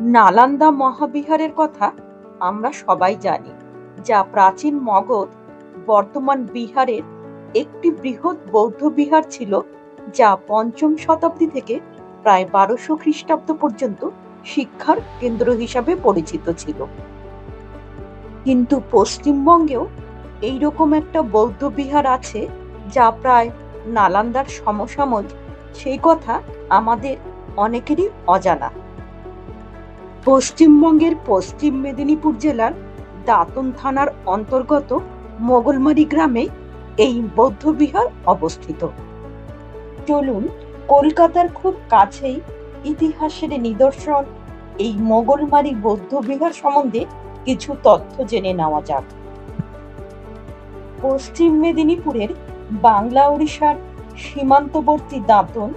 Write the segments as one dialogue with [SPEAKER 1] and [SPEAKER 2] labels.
[SPEAKER 1] নালান্দা মহাবিহারের কথা আমরা সবাই জানি, যা প্রাচীন মগধ বর্তমান বিহারের একটি বৃহৎ বৌদ্ধ বিহার ছিল, যা পঞ্চম শতাব্দী থেকে প্রায় বারোশো খ্রিস্টাব্দ পর্যন্ত শিক্ষার কেন্দ্র হিসাবে পরিচিত ছিল। কিন্তু পশ্চিমবঙ্গেও এইরকম একটা বৌদ্ধ বিহার আছে, যা প্রায় নালান্দার সমসাময়িক। সেই কথা আমাদের অনেকেরই অজানা। পশ্চিমবঙ্গের পশ্চিম মেদিনীপুর জেলার দাঁতন থানার অন্তর্গত মোগলমারি গ্রামে এই বৌদ্ধবিহার অবস্থিত। চলুন, কলকাতার খুব কাছেই ইতিহাসের নিদর্শন এই মোগলমারি বৌদ্ধবিহার সম্বন্ধে কিছু তথ্য জেনে নেওয়া যাক। পশ্চিম মেদিনীপুরের বাংলা, ওড়িশার সীমান্তবর্তী দাঁতন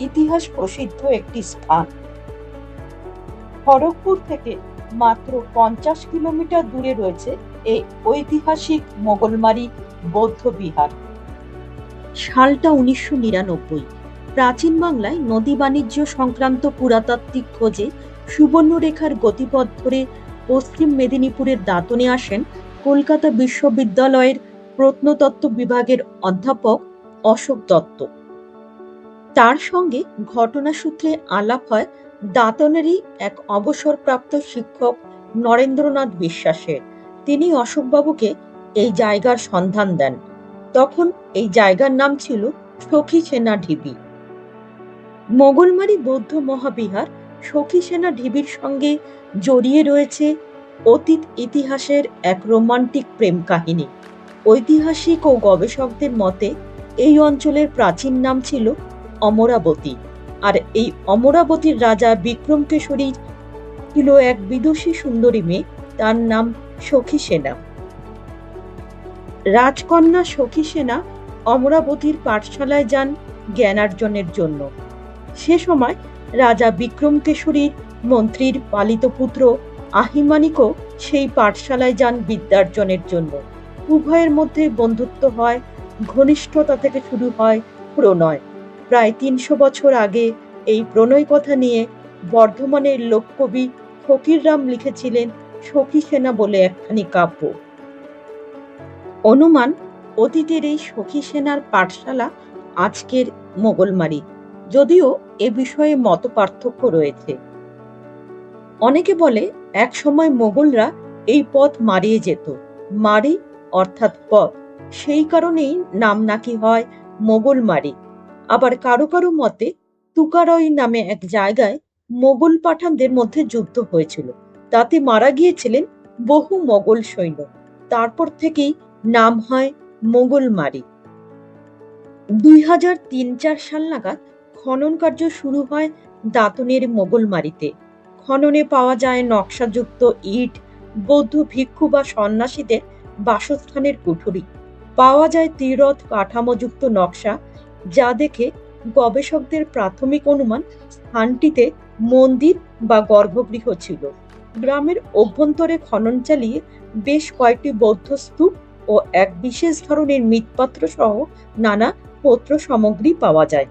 [SPEAKER 1] ইতিহাস প্রসিদ্ধ একটি স্থান। খড়গপুর থেকে মাত্র পঞ্চাশ কিলোমিটার দূরে রয়েছে এই ঐতিহাসিক মোগলমারি বৌদ্ধ বিহার। সালটা উনিশশো নিরানব্বই। প্রাচীন বাংলায় নদী বাণিজ্য সংক্রান্ত পুরাতাত্ত্বিক খোঁজে সুবর্ণরেখার গতিপথ ধরে পশ্চিম মেদিনীপুরের দাঁতনে আসেন কলকাতা বিশ্ববিদ্যালয়ের প্রত্নতত্ত্ব বিভাগের অধ্যাপক অশোক দত্ত। তার সঙ্গে ঘটনাসূত্রে আলাপ হয় দাঁতনেরই এক অবসরপ্রাপ্ত শিক্ষক নরেন্দ্রনাথ বিশ্বাসের। তিনি অশোকবাবুকে এই জায়গার সন্ধান দেন। তখন এই জায়গার নাম ছিল সখী সেনা ঢিবি। মোগলমারি বৌদ্ধ মহাবিহার সখী সেনা ঢিবির সঙ্গে জড়িয়ে রয়েছে অতীত ইতিহাসের এক রোমান্টিক প্রেম কাহিনী। ঐতিহাসিক ও গবেষকদের মতে এই অঞ্চলের প্রাচীন নাম ছিল অমরাবতী। আর এই অমরাবতীর রাজা বিক্রমকেশরী ছিল এক বিদুষী সুন্দরী মেয়ে। তার নাম সখী সেনা। রাজকন্যা সখী সেনা অমরাবতীর পাঠশালায় যান জ্ঞানার্জনের জন্য। সে সময় রাজা বিক্রমকেশরীর মন্ত্রীর পালিত পুত্র আহিমানিকও সেই পাঠশালায় যান বিদ্যার্জনের জন্য। উভয়ের মধ্যে বন্ধুত্ব হয়, ঘনিষ্ঠতা থেকে শুরু হয় প্রণয়। প্রায় তিনশো বছর আগে এই প্রণয় কথা নিয়ে বর্ধমানের লোককবি ফকিররাম লিখেছিলেন সখী সেনা বলে একখানি কাব্য। অনুমান, অতীতের এই সখী সেনার পাঠশালা আজকের মোগলমারি, যদিও এ বিষয়ে মত পার্থক্য রয়েছে। অনেকে বলে এক সময় মোগলরা এই পথ মারিয়ে যেত। মারি অর্থাৎ পথ, সেই কারণেই নাম নাকি হয় মোগলমারি। আবার কারও কারও মতে, তুকারই নামে এক জায়গায় মোগল পাঠানদের মধ্যে যুদ্ধ হয়েছিল। তাতে মারা গিয়েছিলেন বহু মোগল সৈন্য। তারপর থেকেই নাম হয় মোগলমারি দুই হাজার তিন চার সাল নাগাদ খনন কার্য শুরু হয় দাঁতনের মোগলমারিতে খননে পাওয়া যায় নকশাযুক্ত ইট, বৌদ্ধ ভিক্ষু বা সন্ন্যাসীদের বাসস্থানের কুঠুরি। পাওয়া যায় তীরথ কাঠামোযুক্ত নকশা যা দেখে গবেষকদের প্রাথমিক অনুমান স্থানটিতে মন্দির বা গর্ভগৃহ ছিল। গ্রামের অভ্যন্তরে খনন চালিয়ে বেশ কয়েকটি বৌদ্ধ স্তূপ ও এক বিশেষ ধরনের মৃৎপাত্র সহ নানা পত্র সামগ্রী পাওয়া যায়।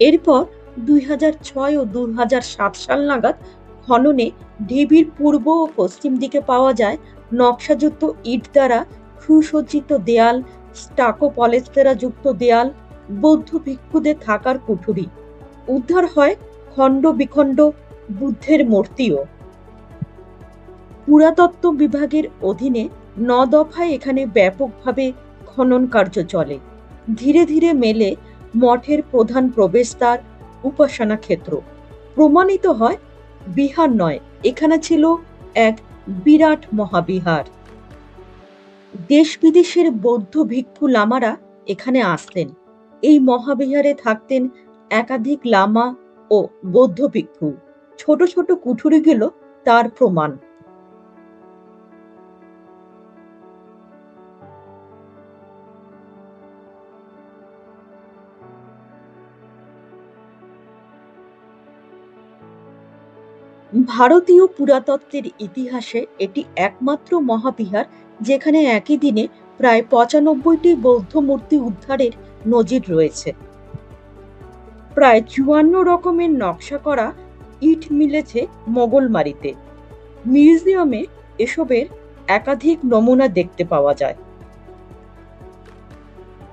[SPEAKER 1] এরপর দুই হাজার ছয় ও দুই হাজার সাত সাল নাগাদ খননে ঢিবির পূর্ব ও পশ্চিম দিকে পাওয়া যায় নকশাযুক্ত ইট দ্বারা সুসজ্জিত দেয়াল স্টাকো পলেস্তেরা যুক্ত দেয়াল বৌদ্ধ ভিক্ষুদের থাকার কুঠুরি। উদ্ধার হয় খণ্ড বিখণ্ড বুদ্ধের মূর্তিও। পুরাতত্ত্ব বিভাগের অধীনে ন দফায় এখানে ব্যাপকভাবে খনন কার্য চলে। ধীরে ধীরে মেলে মঠের প্রধান প্রবেশদ্বার, উপাসনা ক্ষেত্র। প্রমাণিত হয় বিহার নয়, এখানে ছিল এক বিরাট মহাবিহার। দেশ বিদেশের বৌদ্ধ ভিক্ষু লামারা এখানে আসতেন। এই মহাবিহারে থাকতেন একাধিক লামা ও বৌদ্ধ ভিক্ষু ছোট ছোট কুঠুরিগুলো তার প্রমাণ। ভারতীয় পুরাতত্ত্বের ইতিহাসে এটি একমাত্র মহাবিহার যেখানে একই দিনে প্রায় পঁচানব্বইটি বৌদ্ধ মূর্তি উদ্ধারের নজির রয়েছে। প্রায় চুয়ান্ন রকমের নকশা করা ইট মিলেছে মোগলমারিতে মিউজিয়ামে এসবের একাধিক নমুনা দেখতে পাওয়া যায়।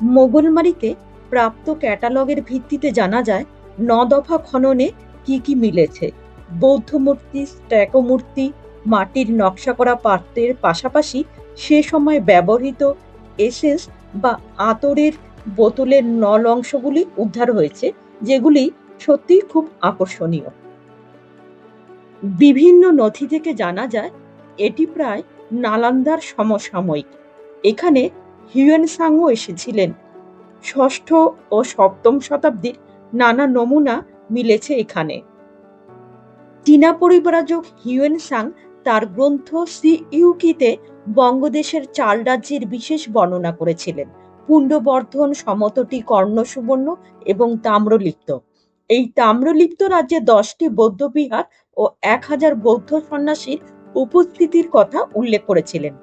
[SPEAKER 1] মোগলমারিতে প্রাপ্ত ক্যাটালগের ভিত্তিতে জানা যায়, ন দফা খননে কি কি মিলেছে। বৌদ্ধ মূর্তি, স্ট্যাকো মূর্তি, মাটির নকশা করা পাত্রের পাশাপাশি সে সময় ব্যবহৃত এসেন্স বা আতরের বোতলের নল অংশগুলি উদ্ধার হয়েছে, যেগুলি সত্যিই খুব আকর্ষণীয়। বিভিন্ন নথি থেকে জানা যায়, এটি প্রায় নালান্দার সমসাময়িক। এখানে হিউয়েন সাংও এসেছিলেন। ষষ্ঠ ও সপ্তম শতাব্দীর নানা নমুনা মিলেছে এখানে। চীনা পরিব্রাজক হিউয়েন সাং তার গ্রন্থ সি ইউকিতে বঙ্গদেশের চাল রাজ্যের বিশেষ বর্ণনা করেছিলেন। পুণ্ডবর্ধন, সমতটি কর্ণসুবর্ণ এবং তাম্রলিপ্ত। এই তাম্রলিপ্ত রাজ্যে দশটি বৌদ্ধ বিহার ও এক হাজার বৌদ্ধ সন্ন্যাসীর উপস্থিতির কথা উল্লেখ করেছিলেন।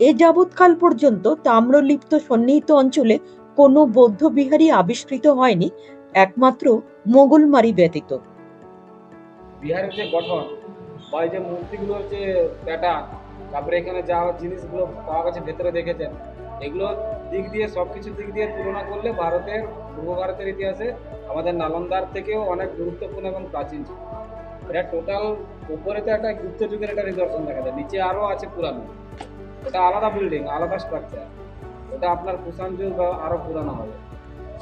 [SPEAKER 1] এ যাবৎকাল পর্যন্ত তাম্রলিপ্ত সন্নিহিত অঞ্চলে কোনো বৌদ্ধ বিহারই আবিষ্কৃত হয়নি, একমাত্র মোগলমারি ব্যতীত।
[SPEAKER 2] বিহারের যে গঠন বা এই যে মূর্তিগুলোর যে প্যাটার্ন তারপরে এখানে যা জিনিসগুলো পাওয়া গেছে ভেতরে দেখেছেন এগুলো দিক দিয়ে সব কিছু দিক দিয়ে তুলনা করলে ভারতের পূর্ব ভারতের ইতিহাসে আমাদের নালন্দার থেকেও অনেক গুরুত্বপূর্ণ এবং প্রাচীন ছিল। এটা টোটাল উপরে তো একটা গুপ্ত যুগের একটা নিদর্শন দেখা যায়। নিচে আরও আছে পুরানো। ওটা আলাদা বিল্ডিং আলাদা স্ট্রাকচার ওটা আপনার কুষাণ যুগ বা আরও পুরানো হবে।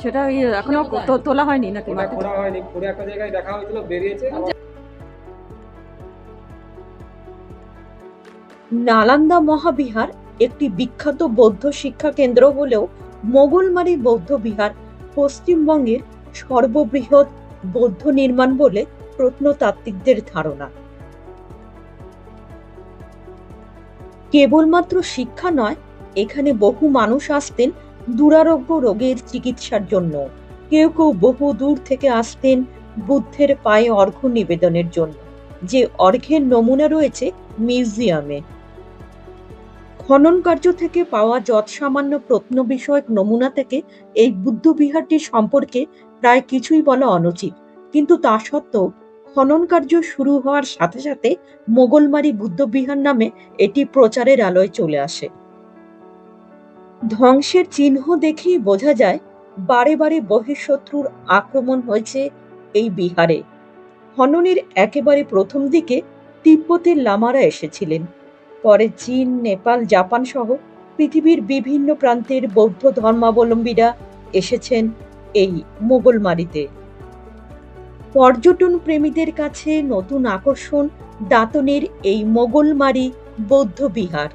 [SPEAKER 3] সেটা ওই এখনও তোলা হয়নি নাকি
[SPEAKER 2] খোঁড়া হয়নি। খুঁড়ে একটা জায়গায় দেখা হয়েছিল বেরিয়েছে।
[SPEAKER 1] নালান্দা মহাবিহার একটি বিখ্যাত বৌদ্ধ শিক্ষা কেন্দ্র হলেও মোগলমারি বৌদ্ধ বিহার পশ্চিমবঙ্গের সর্ববৃহৎ বৌদ্ধ নির্মাণ বলে প্রত্নতাত্ত্বিকদের ধারণা। কেবলমাত্র শিক্ষা নয়, এখানে বহু মানুষ আসতেন দুরারোগ্য রোগের চিকিৎসার জন্য। কেউ কেউ বহু দূর থেকে আসতেন বুদ্ধের পায়ে অর্ঘ্য নিবেদনের জন্য। যে অর্ঘ্যের নমুনা রয়েছে মিউজিয়ামে। খনন কার্য থেকে পাওয়া যৎসামান্য প্রত্ন বিষয়ক নমুনা থেকে এই বুদ্ধ বিহারটি সম্পর্কে প্রায় কিছুই বলা অনুচিত। কিন্তু তা সত্ত্বেও খনন কার্য শুরু হওয়ার সাথে সাথে মোগলমারি বুদ্ধ বিহার নামে এটি প্রচারের আলোয় চলে আসে। ধ্বংসের চিহ্ন দেখেই বোঝা যায়, বারে বারে বহিঃশত্রুর আক্রমণ হয়েছে এই বিহারে। খননের একেবারে প্রথম দিকে তিব্বতের লামারা এসেছিলেন। পরে চীন, নেপাল, জাপান সহ পৃথিবীর বিভিন্ন প্রান্তের বৌদ্ধ ধর্মাবলম্বীরা এসেছেন এই মোগলমারিতে পর্যটন প্রেমীদের কাছে নতুন আকর্ষণ দাঁতনের এই মোগলমারি বৌদ্ধ বিহার।